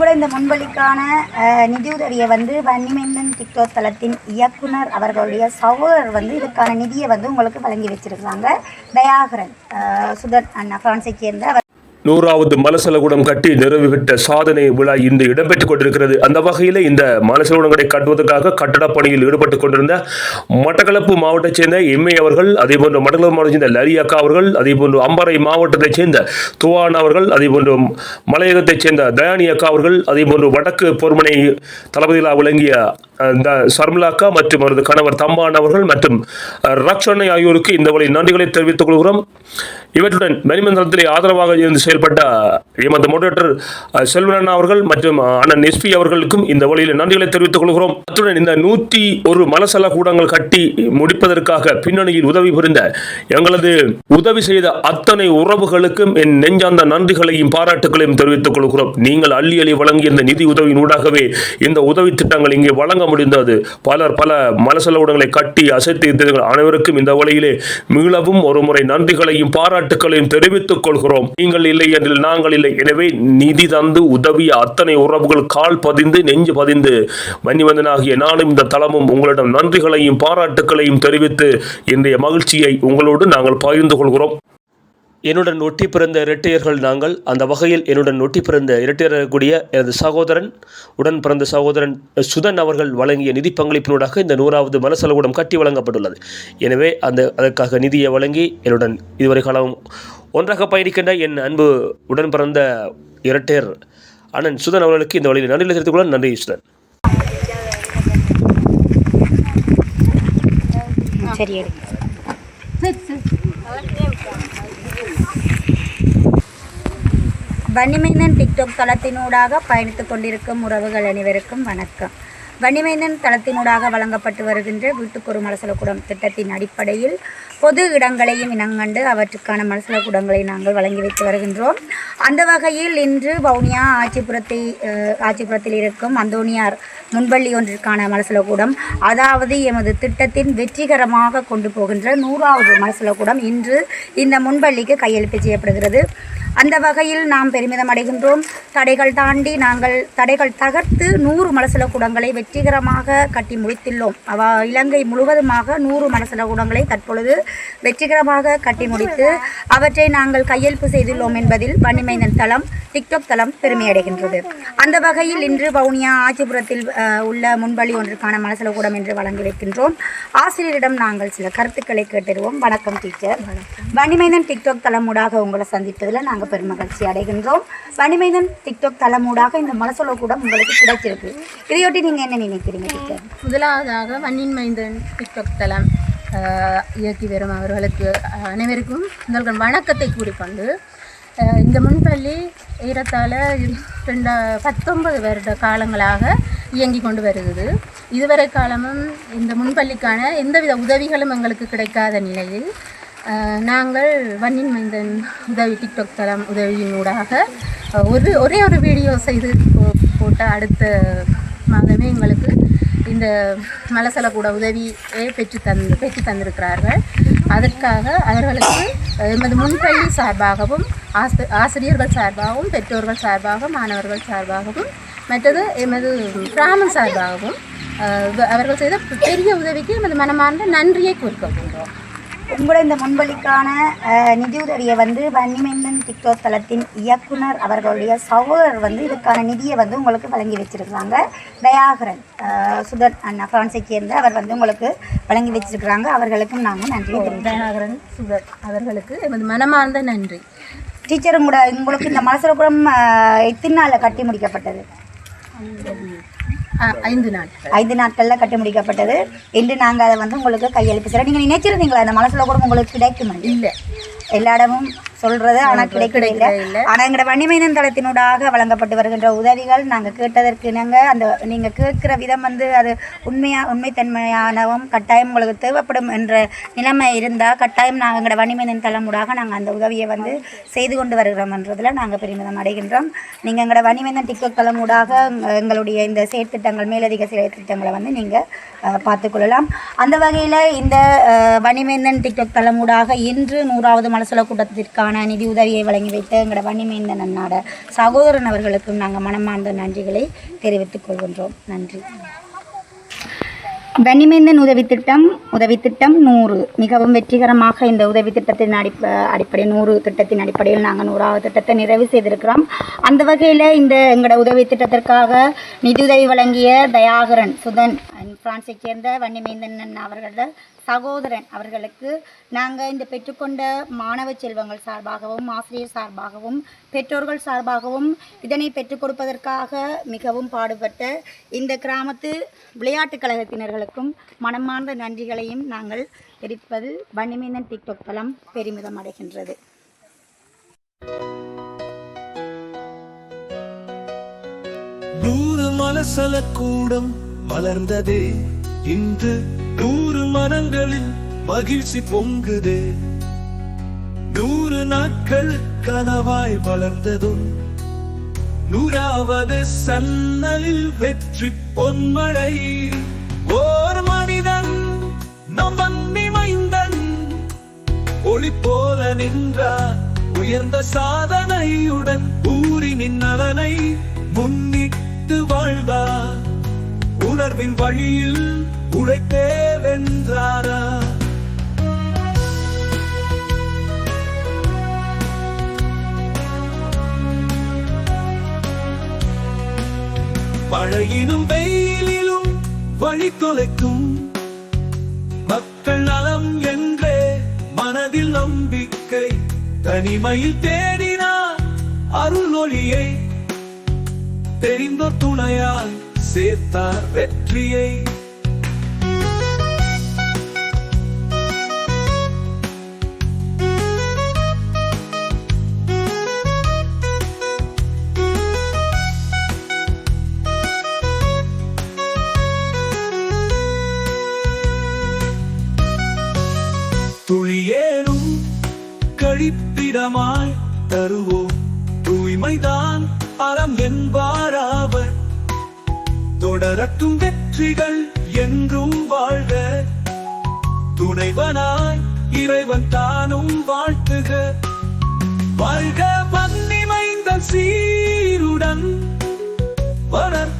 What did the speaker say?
கூட இந்த முன்வழிக்கான நிதியுதவியை வந்து வன்னிமேந்தன் டிக்டாக் தளத்தின் இயக்குனர் அவர்களுடைய சகோதரர் வந்து இதுக்கான நிதியை வந்து உங்களுக்கு வழங்கி வச்சிருக்காங்க. தயாகரன் சுதன் அண்ணா பிரான்ஸை சேர்ந்த அவர் நூறாவது மலசலகுடம் கட்டி நிறைவு பெற்ற சாதனை விழா இன்று இடம்பெற்றுக் கொண்டிருக்கிறது. அந்த வகையில் இந்த மலசலகுடங்களை கட்டுவதற்காக கட்டடப் பணியில் ஈடுபட்டுக் கொண்டிருந்த மட்டக்களப்பு மாவட்டத்தைச் சேர்ந்த எம்ஏ அவர்கள் அதேபோன்று மட்டக்களப்பு மாவட்டத்தைச் சேர்ந்த லரி அக்கா அவர்கள் அதேபோன்று அம்பறை மாவட்டத்தைச் சேர்ந்த துவான் அவர்கள் அதேபோன்று மலையகத்தைச் சேர்ந்த தயானி அக்கா அவர்கள் அதேபோன்று வடக்கு பொறுமனை தளபதிகளாக விளங்கிய அந்த மற்றும் அவரது கணவர் தம்பான் அவர்கள் மற்றும் ரக்ஷனை ஆகியோருக்கு இந்த வழி நன்றிகளை தெரிவித்துக் கொள்கிறோம். இவற்றுடன் மணிமந்திரத்திலே ஆதரவாக இருந்து செயல்பட்ட எமது மோடரேட்டர் செல்வன் அவர்கள் மற்றும் அண்ணன் எஸ்பி அவர்களுக்கும் இந்த வழியில் நன்றிகளை தெரிவித்துக் கொள்கிறோம். அத்துடன் இந்த நூற்றி ஒரு மலசல கூடங்கள் கட்டி முடிப்பதற்காக பின்னணியில் உதவி புரிந்த எங்களது உதவி செய்த அத்தனை உறவுகளுக்கும் என் நெஞ்சார்ந்த நன்றிகளையும் பாராட்டுகளையும் தெரிவித்துக் கொள்கிறோம். நீங்கள் அள்ளி அள்ளி வழங்கிய இந்த நிதி உதவியின் ஊடாகவே இந்த உதவி திட்டங்கள் இங்கே வழங்க முடிந்தது. பலர் பல மலசல ஊடகங்களை கட்டி அசைத்து இருந்தீர்கள் அனைவருக்கும் இந்த வழியிலே மீளவும் ஒருமுறை நன்றிகளையும் பாராட்டுகளையும் தெரிவித்துக் கொள்கிறோம். நீங்கள் இல்லை என்று நாங்கள் இல்லை. எனவே நிதி தந்து உதவிய அத்தனை உறவுகள் கால் பதிந்து நெஞ்சு பதிந்து. மன்னிவந்தனாகிய நானும் இந்த தளமும் உங்களிடம் நன்றிகளையும் பாராட்டுகளையும் தெரிவித்து இன்றைய மகிழ்ச்சியை உங்களோடு நாங்கள் பகிர்ந்து கொள்கிறோம். என்னுடன் ஒட்டி பிறந்த இரட்டையர்கள் நாங்கள் அந்த வகையில் என்னுடன் ஒட்டி பிறந்த இரட்டையரக்கூடிய எனது சகோதரன் உடன் பிறந்த சகோதரன் சுதன் அவர்கள் வழங்கிய நிதி பங்களிப்பினூடாக இந்த நூறாவது மலசலகூடம் கட்டி வழங்கப்பட்டுள்ளது. எனவே அந்த அதற்காக நிதியை வழங்கி என்னுடன் இதுவரை காலம் ஒன்றாக பயணிக்கின்ற என் அன்பு உடன் பிறந்த இரட்டையர் அண்ணன் சுதன் அவர்களுக்கு இந்த வழியில் நன்றிகளை தெரிவித்துக் கொள்ள நன்றி சுதன். சரி வன்னிமின்னன் டிக்டாக் தளத்தினூடாக பயணித்துக் கொண்டிருக்கும் உறவுகள் அனைவருக்கும் வணக்கம். வன்னிமைந்தன் தளத்தினூடாக வழங்கப்பட்டு வருகின்ற வீட்டுக்கொரு மலசலக்கூடம் திட்டத்தின் அடிப்படையில் பொது இடங்களையும் இனங்கண்டு அவற்றுக்கான மலசலக்கூடங்களை நாங்கள் வழங்கி வைத்து வருகின்றோம். அந்த வகையில் இன்று வவுனியா ஆட்சிபுரத்தை ஆட்சிபுரத்தில் இருக்கும் அந்தோனியார் முன்பள்ளி ஒன்றிற்கான மலசலக்கூடம் அதாவது எமது திட்டத்தின் வெற்றிகரமாக கொண்டு போகின்ற நூறாவது மலசலக்கூடம் இன்று இந்த முன்பள்ளிக்கு கையெழுப்பு செய்யப்படுகிறது. அந்த வகையில் நாம் பெருமிதம் அடைகின்றோம். தடைகள் தாண்டி நாங்கள் தடைகள் தகர்த்து நூறு மலசல கூடங்களை வெற்றிகரமாக கட்டி முடித்துள்ளோம். அவ இலங்கை முழுவதுமாக நூறு மலசல கூடங்களை தற்பொழுது வெற்றிகரமாக கட்டி முடித்து அவற்றை நாங்கள் கையெழுப்பு செய்துள்ளோம் என்பதில் வன்னிமைந்தன் தளம் டிக்டாக் தளம் பெருமையடைகின்றது அந்த வகையில் இன்று வவுனியா ஆச்சிபுரத்தில் உள்ள முன்பலி ஒன்றுக்கான மனசலகூடம் என்று வழங்கி வைக்கின்றோம். ஆசிரியரிடம் நாங்கள் சில கருத்துக்களை கேட்டுருவோம். வணக்கம் டீச்சர். வன்னிமைந்தன் டிக்டாக் தளமூடாக உங்களை சந்தித்ததில் நாங்கள் பெருமகிழ்ச்சி அடைகின்றோம். வன்னிமைந்தன் டிக்டாக் தளமூடாக இந்த மனசலகூடம் உங்களுக்கு கிடைச்சிருக்கு இதையொட்டி நீங்கள் என்ன நினைக்கிறீங்க டீச்சர்? முதலாவதாக வன்னின் மைந்தன் டிக்டாக் தளம் இயக்கி வரும் அவர்களுக்கு அனைவருக்கும் உங்கள் வணக்கத்தை கூறிக்கொண்டு இந்த முன்பள்ளி ஏறத்தாழ ரெண்டா பத்தொன்பது வருட காலங்களாக இயங்கி கொண்டு வருகிறது. இதுவரை காலமும் இந்த முன்பள்ளிக்கான எந்தவித உதவிகளும் எங்களுக்கு கிடைக்காத நிலையில் நாங்கள் வன்னின் மைந்தன் உதவி டிக்டாக் தளம் உதவியினூடாக ஒரு ஒரே ஒரு வீடியோ செய்து போ- போட்ட அடுத்த மாதமே எங்களுக்கு இந்த மலசல கூட உதவியை பெற்று தந்து பெற்று தந்திருக்கிறார்கள். அதற்காக அவர்களுக்கு எமது முன்பள்ளி சார்பாகவும் ஆசி ஆசிரியர்கள் சார்பாகவும் பெற்றோர்கள் சார்பாக மாணவர்கள் சார்பாகவும் மற்றது எமது கிராமம் சார்பாகவும் அவர்கள் செய்த பெரிய உதவிக்கு எமது மனமார்ந்த நன்றியை கூறிக்கொள்கின்றோம். உங்களோட இந்த முன்வழிக்கான நிதியுதவியை வந்து வன்னிமைந்தன் டிக்டாக் தளத்தின் இயக்குனர் அவர்களுடைய சகோதரர் வந்து இதுக்கான நிதியை வந்து உங்களுக்கு வழங்கி வச்சிருக்கிறாங்க. தயாகரன் சுதன் அண்ணா பிரான்ஸை சேர்ந்த அவர் வந்து உங்களுக்கு வழங்கி வச்சிருக்கிறாங்க. அவர்களுக்கும் நாங்கள் நன்றி தயாகரன் சுதர் அவர்களுக்கு எமது மனமார்ந்த நன்றி. டீச்சர் உங்களோட உங்களுக்கு இந்த மலசரபுரம் எத்தனை நாளில் கட்டி முடிக்கப்பட்டது? ஐந்து நாள். ஐந்து நாட்களில் கட்டி முடிக்கப்பட்டது. இன்று நாங்கள் அதை வந்து உங்களுக்கு கையெழுத்து செய்கிறோம் நீங்கள் நினைச்சிருந்தீங்களா அந்த மலசரபுரம் உங்களுக்கு கிடைக்கும் இல்லை. எல்லா இடமும் சொல்றது ஆனால் கிடைக்கல. ஆனால் எங்களோட வன்னிமைந்தன் தளத்தினூடாக வழங்கப்பட்டு வருகின்ற உதவிகள் நாங்கள் கேட்டதற்கு நாங்கள் அந்த நீங்கள் கேட்குற விதம் வந்து அது உண்மையா உண்மைத்தன்மையானவும் கட்டாயம் உங்களுக்கு தேவைப்படும் என்ற நிலைமை இருந்தால் கட்டாயம் நாங்கள் எங்களோட வன்னிமைந்தன் தளமூடாக நாங்கள் அந்த உதவியை வந்து செய்து கொண்டு வருகிறோம்ன்றதில் நாங்கள் பெருமிதம் அடைகின்றோம். நீங்கள் எங்களோட வன்னிமைந்தன் டிக்டாக் தளமூடாக எங்க- எங்களுடைய இந்த செயற்திட்டங்கள் மேலதிக செயற்திட்டங்களை வந்து நீங்கள் பார்த்துக்கொள்ளலாம் அந்த வகையில் இந்த அஹ், வன்னிமைந்தன் டிக்டாக் தளமூடாக இன்று நூறாவது மலசல கூட்டத்திற்கான இதற்கான நிதி உதவியை வழங்கி வைத்த எங்களோட வன்னிமைந்த நன்னாட சகோதரன் அவர்களுக்கும் நாங்கள் மனமார்ந்த நன்றிகளை தெரிவித்துக் கொள்கின்றோம். நன்றி. வன்னிமைந்தன் உதவி திட்டம் உதவி திட்டம் நூறு. மிகவும் வெற்றிகரமாக இந்த உதவி திட்டத்தின் அடிப்ப அடிப்படை நூறு திட்டத்தின் அடிப்படையில் நாங்கள் நூறாவது திட்டத்தை நிறைவு செய்திருக்கிறோம். அந்த வகையில் இந்த எங்களோட உதவி திட்டத்திற்காக நிதியுதவி வழங்கிய தயாகரன் சுதன் பிரான்ஸை சேர்ந்த வன்னிமைந்தன் அவர்களோட சகோதரன் அவர்களுக்கு நாங்கள் இந்த பெற்றுக்கொண்ட மாணவ செல்வங்கள் சார்பாகவும் ஆசிரியர் சார்பாகவும் பெற்றோர்கள் சார்பாகவும் இதனை பெற்றுக் கொடுப்பதற்காக மிகவும் பாடுபட்ட இந்த கிராமத்து விளையாட்டுக் கழகத்தினர்களுக்கும் மனமார்ந்த நன்றிகளையும் நாங்கள் தெரிவிப்பது வன்னிமேந்தன் டிக்டாக் தளம் பெருமிதம் அடைகின்றது. நூறு மலசல கூடம் மலர்ந்ததே இன்று நூறு மனங்களில் மகிழ்ச்சி பொங்குதே. நூறு நாட்கள் கனவாய் வளர்ந்ததும் நூறாவது சன்னலில் வெற்றி பொன்மழை. ஓர் மனிதன் நம் மைந்தன் ஒளி போல நின்றார் உயர்ந்த சாதனையுடன் ஊரினின் நலனை முன்னிட்டு வாழ்வார். உணர்வின் வழியில் உழைத்தே வென்றாரா மழையிலும் வெயிலிலும் வழி தொலைக்கும் மக்கள் நலம் என்றே மனதில் நம்பிக்கை தனிமையில் தேடினார் அருள் ஒளியை தெரிந்த துணையால் சேர்த்தார் வெற்றியை. இடமாய் தருவோம். தூய்மைதான் அறம் என்பாராவர். தொடரட்டும் வெற்றிகள் என்றும் வாழ்க. துணைவனாய் இறைவன் தானும் வாழ்த்துக. வாழ்க பன்னிமைந்த சீருடன். வளர்